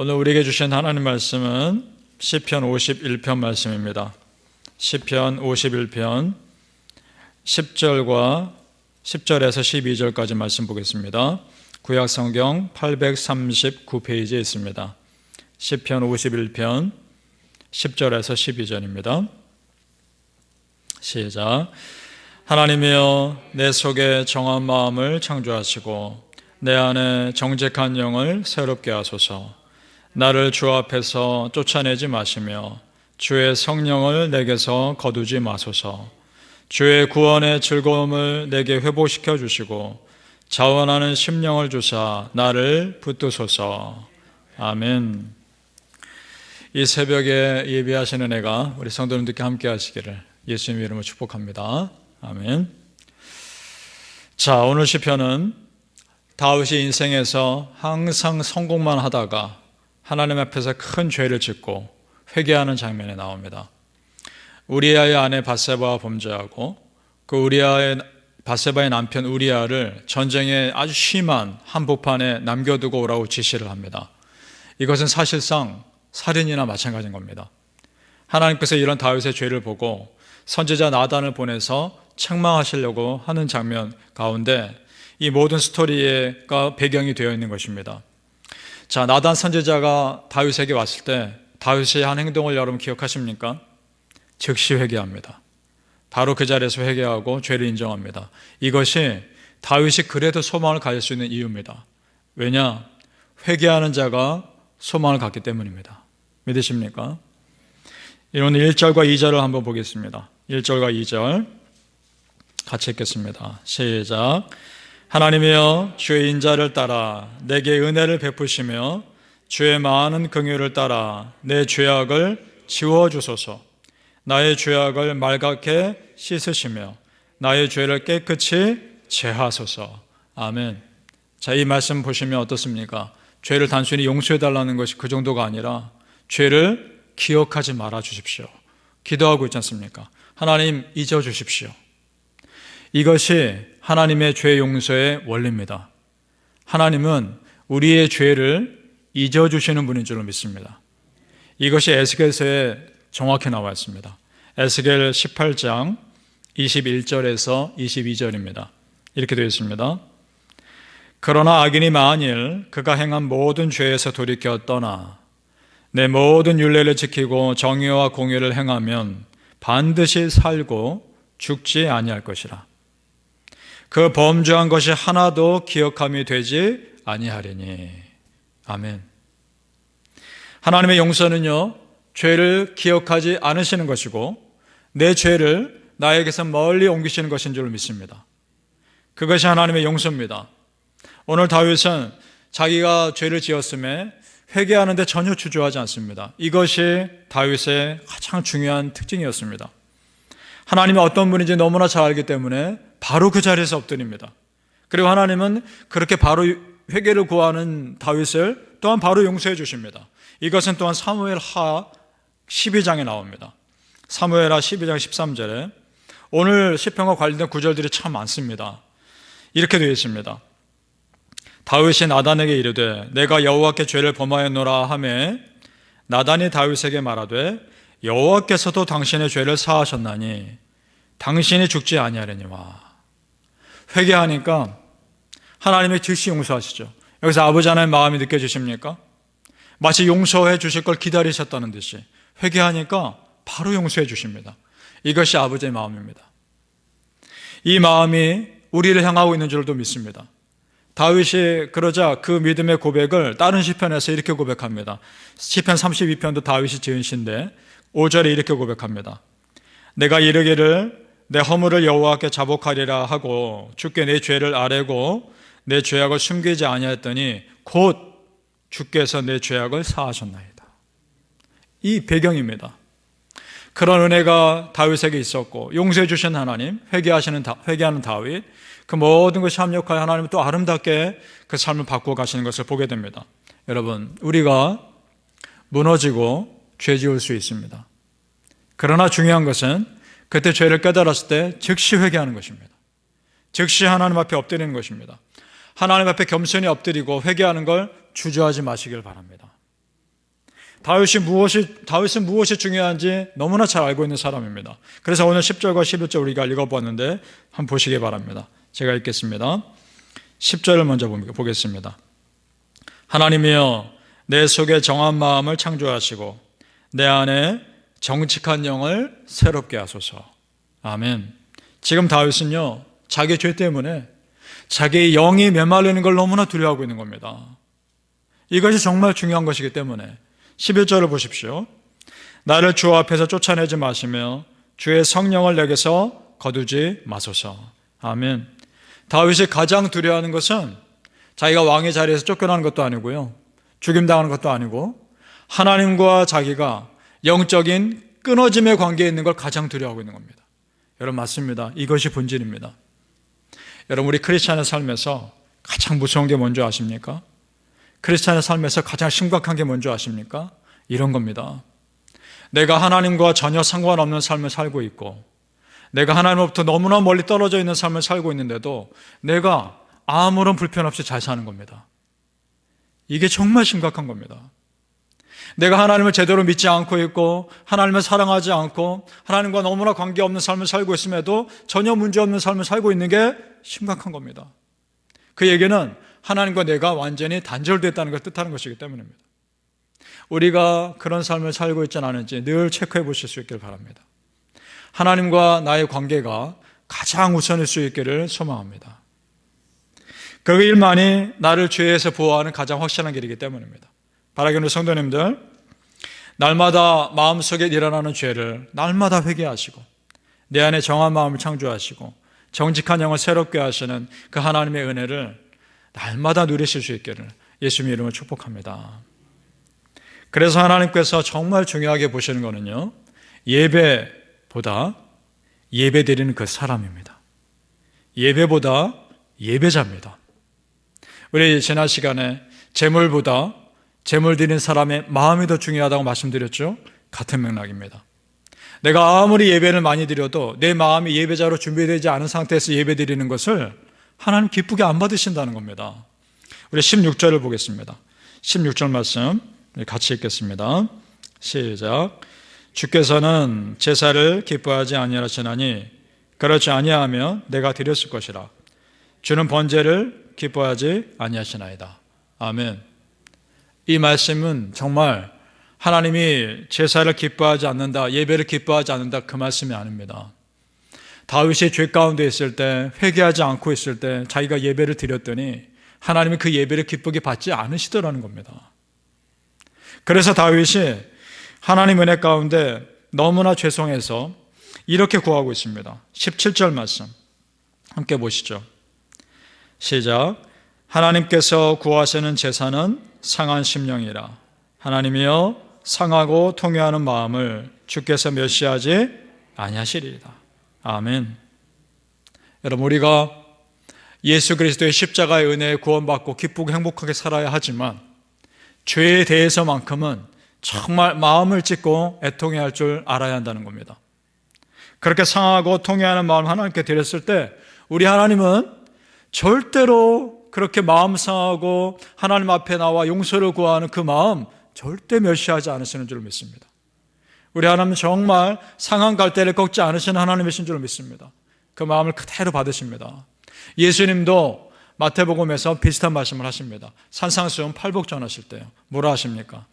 오늘 우리에게 주신 하나님 말씀은 시편 51편 말씀입니다. 시편 51편 10절과 10절에서 12절까지 말씀 보겠습니다. 구약 성경 839페이지에 있습니다. 시편 51편 10절에서 12절입니다. 시작. 하나님이여 내 속에 정한 마음을 창조하시고 내 안에 정직한 영을 새롭게 하소서. 나를 주 앞에서 쫓아내지 마시며 주의 성령을 내게서 거두지 마소서. 주의 구원의 즐거움을 내게 회복시켜 주시고 자원하는 심령을 주사 나를 붙드소서. 아멘. 이 새벽에 예배하시는 애가 우리 성도님들께 함께 하시기를 예수님 이름으로 축복합니다. 아멘. 자, 오늘 시편은 다윗이 인생에서 항상 성공만 하다가 하나님 앞에서 큰 죄를 짓고 회개하는 장면에 나옵니다. 우리아의 아내 바세바와 범죄하고 그 우리아의 바세바의 남편 우리아를 전쟁에 아주 심한 한복판에 남겨두고 오라고 지시를 합니다. 이것은 사실상 살인이나 마찬가지인 겁니다. 하나님께서 이런 다윗의 죄를 보고 선지자 나단을 보내서 책망하시려고 하는 장면 가운데 이 모든 스토리가 배경이 되어 있는 것입니다. 자, 나단 선지자가 다윗에게 왔을 때 다윗이 한 행동을 여러분 기억하십니까? 즉시 회개합니다. 바로 그 자리에서 회개하고 죄를 인정합니다. 이것이 다윗이 그래도 소망을 가질 수 있는 이유입니다. 왜냐? 회개하는 자가 소망을 갖기 때문입니다. 믿으십니까? 오늘 1절과 2절을 한번 보겠습니다. 1절과 2절 같이 읽겠습니다. 시작. 하나님이여 주의 인자를 따라 내게 은혜를 베푸시며 주의 많은 긍휼을 따라 내 죄악을 지워 주소서. 나의 죄악을 말갛게 씻으시며 나의 죄를 깨끗이 제하소서. 아멘. 자, 이 말씀 보시면 어떻습니까? 죄를 단순히 용서해 달라는 것이 그 정도가 아니라 죄를 기억하지 말아 주십시오. 기도하고 있지 않습니까? 하나님 잊어 주십시오. 이것이 하나님의 죄 용서의 원리입니다. 하나님은 우리의 죄를 잊어 주시는 분인 줄로 믿습니다. 이것이 에스겔서에 정확히 나와 있습니다. 에스겔 18장 21절에서 22절입니다. 이렇게 되어 있습니다. 그러나 악인이 만일 그가 행한 모든 죄에서 돌이켜 떠나 내 모든 윤례를 지키고 정의와 공의를 행하면 반드시 살고 죽지 아니할 것이라. 그 범죄한 것이 하나도 기억함이 되지 아니하리니. 아멘. 하나님의 용서는요, 죄를 기억하지 않으시는 것이고, 내 죄를 나에게서 멀리 옮기시는 것인 줄 믿습니다. 그것이 하나님의 용서입니다. 오늘 다윗은 자기가 죄를 지었음에 회개하는데 전혀 주저하지 않습니다. 이것이 다윗의 가장 중요한 특징이었습니다. 하나님이 어떤 분인지 너무나 잘 알기 때문에 바로 그 자리에서 엎드립니다. 그리고 하나님은 그렇게 바로 회개를 구하는 다윗을 또한 바로 용서해 주십니다. 이것은 또한 사무엘 하 12장에 나옵니다. 사무엘 하 12장 13절에 오늘 시편과 관련된 구절들이 참 많습니다. 이렇게 되어 있습니다. 다윗이 나단에게 이르되 내가 여호와께 죄를 범하였노라 하매 나단이 다윗에게 말하되 여호와께서도 당신의 죄를 사하셨나니 당신이 죽지 아니하려니와 회개하니까 하나님이 즉시 용서하시죠. 여기서 아버지 하나님 마음이 느껴지십니까? 마치 용서해 주실 걸 기다리셨다는 듯이 회개하니까 바로 용서해 주십니다. 이것이 아버지의 마음입니다. 이 마음이 우리를 향하고 있는 줄도 믿습니다. 다윗이 그러자 그 믿음의 고백을 다른 시편에서 이렇게 고백합니다. 시편 32편도 다윗이 지은 시인데 5절에 이렇게 고백합니다. 내가 이르기를 내 허물을 여호와께 자복하리라 하고 주께 내 죄를 아뢰고 내 죄악을 숨기지 아니하였더니 곧 주께서 내 죄악을 사하셨나이다. 이 배경입니다. 그런 은혜가 다윗에게 있었고 용서해 주신 하나님, 회개하시는 회개하는 다윗, 그 모든 것이 합력하여 하나님은 또 아름답게 그 삶을 바꾸어 가시는 것을 보게 됩니다. 여러분, 우리가 무너지고 죄 지을 수 있습니다. 그러나 중요한 것은 그때 죄를 깨달았을 때 즉시 회개하는 것입니다. 즉시 하나님 앞에 엎드리는 것입니다. 하나님 앞에 겸손히 엎드리고 회개하는 걸 주저하지 마시길 바랍니다. 다윗이 무엇이 다윗은 무엇이 중요한지 너무나 잘 알고 있는 사람입니다. 그래서 오늘 10절과 11절 우리가 읽어봤는데 한번 보시기 바랍니다. 제가 읽겠습니다. 10절을 먼저 보겠습니다. 하나님이여 내 속에 정한 마음을 창조하시고 내 안에 정직한 영을 새롭게 하소서. 아멘. 지금 다윗은요, 자기 죄 때문에 자기의 영이 메말리는 걸 너무나 두려워하고 있는 겁니다. 이것이 정말 중요한 것이기 때문에 11절을 보십시오. 나를 주 앞에서 쫓아내지 마시며 주의 성령을 내게서 거두지 마소서. 아멘. 다윗이 가장 두려워하는 것은 자기가 왕의 자리에서 쫓겨나는 것도 아니고요. 죽임당하는 것도 아니고 하나님과 자기가 영적인 끊어짐의 관계에 있는 걸 가장 두려워하고 있는 겁니다. 여러분 맞습니다. 이것이 본질입니다. 여러분 우리 크리스찬의 삶에서 가장 무서운 게 뭔지 아십니까? 크리스찬의 삶에서 가장 심각한 게 뭔지 아십니까? 이런 겁니다. 내가 하나님과 전혀 상관없는 삶을 살고 있고 내가 하나님으로부터 너무나 멀리 떨어져 있는 삶을 살고 있는데도 내가 아무런 불편 없이 잘 사는 겁니다. 이게 정말 심각한 겁니다. 내가 하나님을 제대로 믿지 않고 있고 하나님을 사랑하지 않고 하나님과 너무나 관계없는 삶을 살고 있음에도 전혀 문제없는 삶을 살고 있는 게 심각한 겁니다. 그 얘기는 하나님과 내가 완전히 단절됐다는 걸 뜻하는 것이기 때문입니다. 우리가 그런 삶을 살고 있지 않은지 늘 체크해 보실 수 있기를 바랍니다. 하나님과 나의 관계가 가장 우선일 수 있기를 소망합니다. 그 일만이 나를 죄에서 보호하는 가장 확실한 길이기 때문입니다. 바라기는 성도님들, 날마다 마음속에 일어나는 죄를 날마다 회개하시고 내 안에 정한 마음을 창조하시고 정직한 영을 새롭게 하시는 그 하나님의 은혜를 날마다 누리실 수 있기를 예수님의 이름을 축복합니다. 그래서 하나님께서 정말 중요하게 보시는 것은요, 예배보다 예배 드리는 그 사람입니다. 예배보다 예배자입니다. 우리 지난 시간에 재물보다 재물 드리는 사람의 마음이 더 중요하다고 말씀드렸죠? 같은 맥락입니다. 내가 아무리 예배를 많이 드려도 내 마음이 예배자로 준비되지 않은 상태에서 예배 드리는 것을 하나님 기쁘게 안 받으신다는 겁니다. 우리 16절을 보겠습니다. 16절 말씀 같이 읽겠습니다. 시작. 주께서는 제사를 기뻐하지 아니하시나니 그렇지 아니하면 내가 드렸을 것이라. 주는 번제를 기뻐하지 아니하시나이다. 아멘. 이 말씀은 정말 하나님이 제사를 기뻐하지 않는다, 예배를 기뻐하지 않는다 그 말씀이 아닙니다. 다윗이 죄 가운데 있을 때 회개하지 않고 있을 때 자기가 예배를 드렸더니 하나님이 그 예배를 기쁘게 받지 않으시더라는 겁니다. 그래서 다윗이 하나님 은혜 가운데 너무나 죄송해서 이렇게 구하고 있습니다. 17절 말씀 함께 보시죠. 시작. 하나님께서 구하시는 제사는 상한 심령이라. 하나님이여 상하고 통회하는 마음을 주께서 멸시하지 아니하시리이다. 아멘. 여러분 우리가 예수 그리스도의 십자가의 은혜에 구원받고 기쁘고 행복하게 살아야 하지만 죄에 대해서만큼은 정말 마음을 찢고 애통해야 할줄 알아야 한다는 겁니다. 그렇게 상하고 통회하는 마음 하나님께 드렸을 때 우리 하나님은 절대로 그렇게 마음 상하고 하나님 앞에 나와 용서를 구하는 그 마음 절대 멸시하지 않으시는 줄 믿습니다. 우리 하나님 정말 상한 갈대를 꺾지 않으시는 하나님이신 줄 믿습니다. 그 마음을 그대로 받으십니다. 예수님도 마태복음에서 비슷한 말씀을 하십니다. 산상수훈 팔복 전 하실 때요. 뭐라 하십니까?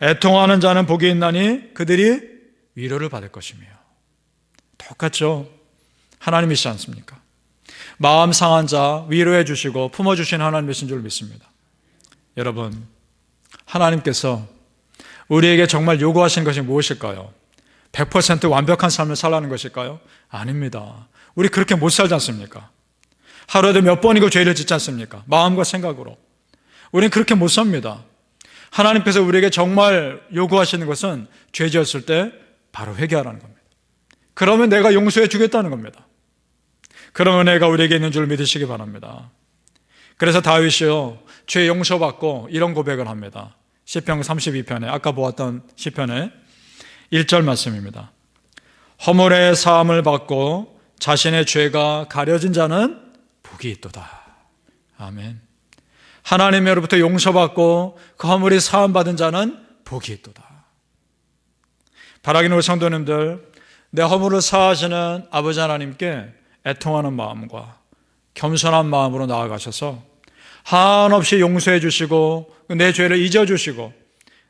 애통하는 자는 복이 있나니 그들이 위로를 받을 것이며. 똑같죠? 하나님이시지 않습니까? 마음 상한 자 위로해 주시고 품어 주신 하나님이신 줄 믿습니다. 여러분, 하나님께서 우리에게 정말 요구하신 것이 무엇일까요? 100% 완벽한 삶을 살라는 것일까요? 아닙니다. 우리 그렇게 못 살지 않습니까? 하루에도 몇 번이고 죄를 짓지 않습니까? 마음과 생각으로. 우리는 그렇게 못 삽니다. 하나님께서 우리에게 정말 요구하시는 것은 죄 지었을 때 바로 회개하라는 겁니다. 그러면 내가 용서해 주겠다는 겁니다. 그런 은혜가 우리에게 있는 줄 믿으시기 바랍니다. 그래서 다윗이요 죄 용서받고 이런 고백을 합니다. 시편 32편에 아까 보았던 시편에 1절 말씀입니다. 허물의 사함을 받고 자신의 죄가 가려진 자는 복이 있도다. 아멘. 하나님으로부터 용서받고 그 허물이 사함 받은 자는 복이 있도다. 바라기는 우리 성도님들 내 허물을 사하시는 아버지 하나님께 애통하는 마음과 겸손한 마음으로 나아가셔서 한없이 용서해 주시고 내 죄를 잊어 주시고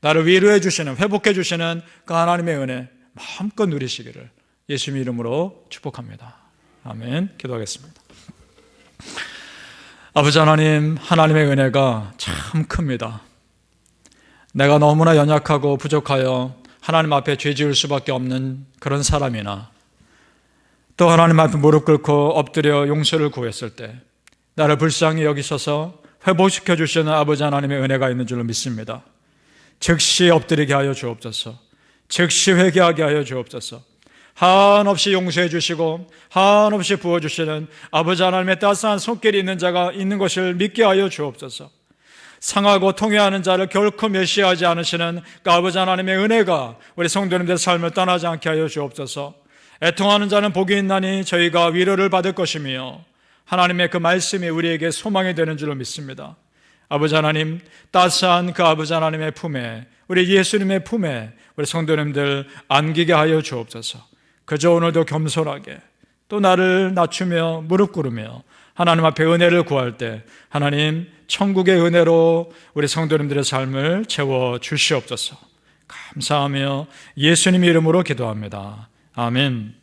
나를 위로해 주시는 회복해 주시는 그 하나님의 은혜 마음껏 누리시기를 예수님 이름으로 축복합니다. 아멘. 기도하겠습니다. 아버지 하나님, 하나님의 은혜가 참 큽니다. 내가 너무나 연약하고 부족하여 하나님 앞에 죄 지을 수밖에 없는 그런 사람이나 또 하나님 앞에 무릎 꿇고 엎드려 용서를 구했을 때 나를 불쌍히 여기셔서 회복시켜 주시는 아버지 하나님의 은혜가 있는 줄로 믿습니다. 즉시 엎드리게 하여 주옵소서. 즉시 회개하게 하여 주옵소서. 한없이 용서해 주시고 한없이 부어 주시는 아버지 하나님의 따스한 손길이 있는 자가 있는 것을 믿게 하여 주옵소서. 상하고 통회하는 자를 결코 멸시하지 않으시는 그 아버지 하나님의 은혜가 우리 성도님들 삶을 떠나지 않게 하여 주옵소서. 애통하는 자는 복이 있나니 저희가 위로를 받을 것이며 하나님의 그 말씀이 우리에게 소망이 되는 줄로 믿습니다. 아버지 하나님, 따스한 그 아버지 하나님의 품에, 우리 예수님의 품에 우리 성도님들 안기게 하여 주옵소서. 그저 오늘도 겸손하게 또 나를 낮추며 무릎 꿇으며 하나님 앞에 은혜를 구할 때 하나님 천국의 은혜로 우리 성도님들의 삶을 채워 주시옵소서. 감사하며 예수님 이름으로 기도합니다. 아멘.